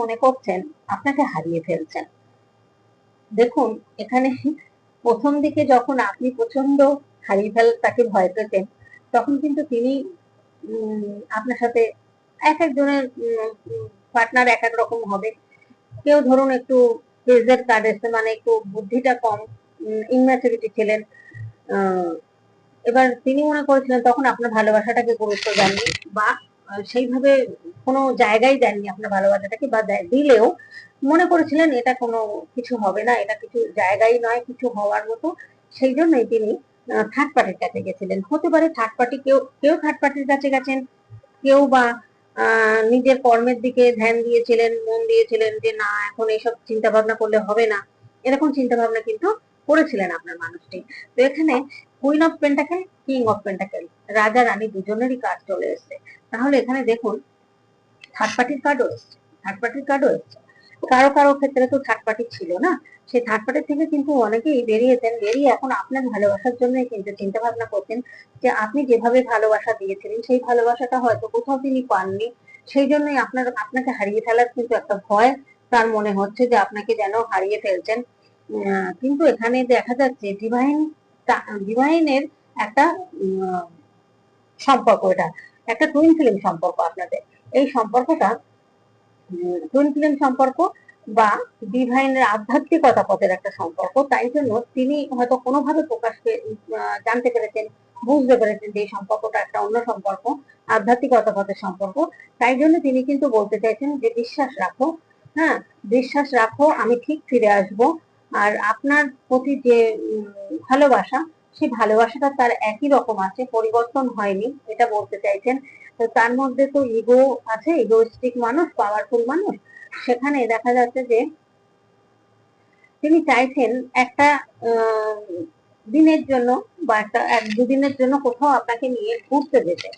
মনে করছেন, আপনাকে হারিয়ে ফেলছেন। দেখুন, এখানে প্রথম দিকে যখন আপনি প্রচণ্ড হারিয়ে ফেল, তাকে ভয় পেতেন, তখন কিন্তু তিনি আপনার সাথে এক একজনের পার্টনার এক এক রকম হবে। কেউ ধরুন একটু কার্ড এসে মানে একটু বুদ্ধিটা কম ইনম্যাচুরিটি ছিলেন এবার তিনি মনে করেছিলেন, তখন আপনার ভালোবাসাটাকে গুরুত্ব দেননি। বা সেইভাবে কোনো জায়গায় দেননি আপনার ভালোবাসাটাকে বা দিলেও মনে করেছিলেন এটা কোনো কিছু হবে না, এটা কিছু জায়গায় নয়, কিছু হওয়ার মতো। সেই জন্যই তিনি থার্ড পার্টির কাছে গেছিলেন। হতে পারে থার্ড পার্টি কেউ কেউ থার্ড পার্টির কাছে গেছেন, কেউ বা নিজের কর্মের দিকে ধ্যান দিয়েছিলেন, মন দিয়েছিলেন যে না, এখন এইসব চিন্তা ভাবনা করলে হবে না। এরকম চিন্তা ভাবনা কিন্তু করেছিলেন আপনার মানুষটি। তো এখানে queen of pentacle king of pentacle রাজা রানী দুজনেরই কাজ চলে এসেছে। তাহলে এখানে দেখুন পার্টির কার্ডও এসছে থার্ড পার্টির কার্ডও এসছে কারও কারও ক্ষেত্রে তো থার্ড পার্টি ছিল না। সেই থার্ড পার্টি থেকে কিন্তু অনেকেই বেরিয়েছেন, বেরিয়ে এখন আপনার ভালোবাসার জন্য কিন্তু চিন্তা ভাবনা করছেন যে আপনি যেভাবে ভালোবাসা দিয়েছিলেন, সেই ভালোবাসাটা হয়তো কোথাও তিনি পাননি। সেই জন্যই আপনার, আপনাকে হারিয়ে ফেলার কিন্তু একটা ভয় তার মনে হচ্ছে যে আপনাকে যেন হারিয়ে ফেলছেন। কিন্তু এখানে দেখা যাচ্ছে ডিভাইন ডিভাইনের একটা সম্পর্ক এটা, একটা টুইন ফিল্ম সম্পর্ক আপনাদের। এই সম্পর্কটা টুইন ফিল্ম সম্পর্ক বা ডিভাইনের আধ্যাত্মিকতা পথের একটা সম্পর্ক। তাই জন্য তিনি হয়তো কোনোভাবে প্রকাশ জানতে পেরেছেন, বুঝতে পেরেছেন যে এই সম্পর্কটা একটা অন্য সম্পর্ক, আধ্যাত্মিকতা পথের সম্পর্ক। তাই জন্য তিনি কিন্তু বলতে চাইছেন যে বিশ্বাস রাখো হ্যাঁ? বিশ্বাস রাখো, আমি ঠিক ফিরে আসব। আর আপনার প্রতি যে ভালোবাসা সেই ভালোবাসাটা তার একই রকম আছে, পরিবর্তন হয়নি, এটা বলতে চাইছেন। তো তার মধ্যে তো ইগো আছে ইগোস্টিক মানুষ পাওয়ারফুল মানুষ। সেখানে দেখা যাচ্ছে যে তিনি চাইছেন একটা দিনের জন্য বা একটা, এক দুদিনের জন্য কোথাও আপনাকে নিয়ে ঘুরতে যেতে,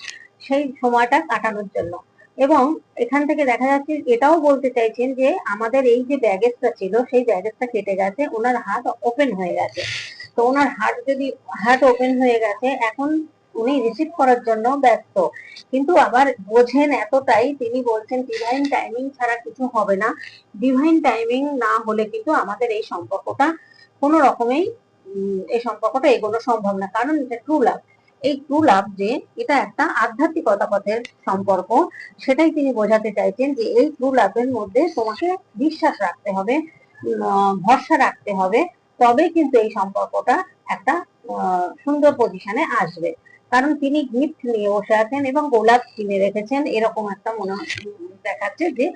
সেই সময়টা কাটানোর জন্য। এবং এখান থেকে দেখা যাচ্ছে, এটাও বলতে চাইছেন যে আমাদের এই যে ব্যাগেজটা ছিল, সেই ব্যাগেজটা কেটে গেছে, ওনার হাত ওপেন হয়ে গেছে। তো ওনার হার্ট যদি হার্ট ওপেন হয়ে গেছে, এখন উনি রিসিভ করার জন্য ব্যস্ত। কিন্তু আবার বোঝেন এতটাই, তিনি বলছেন ডিভাইন টাইমিং ছাড়া কিছু হবে না। ডিভাইন টাইমিং না হলে কিন্তু আমাদের এই সম্পর্কটা কোনো রকমেই এই সম্পর্কটা এগোনো সম্ভব না। কারণ এটা ট্রু লাভ এই ট্রু লাভ যে, এটা একটা আধ্যাত্মিকতা পথের সম্পর্ক। সেটাই তিনি বোঝাতে চাইছেন যে, এই ট্রু লাভের মধ্যে তোমাকে বিশ্বাস রাখতে হবে ভরসা রাখতে হবে। তবে কিন্তু এই সম্পর্কটা একটা সুন্দর পজিশনে আসবে। কারণ তিনি গিফট নিয়ে বসে আছেন এবং গোলাপ কিনে রেখেছেন, এরকম একটা মনে দেখাচ্ছে যে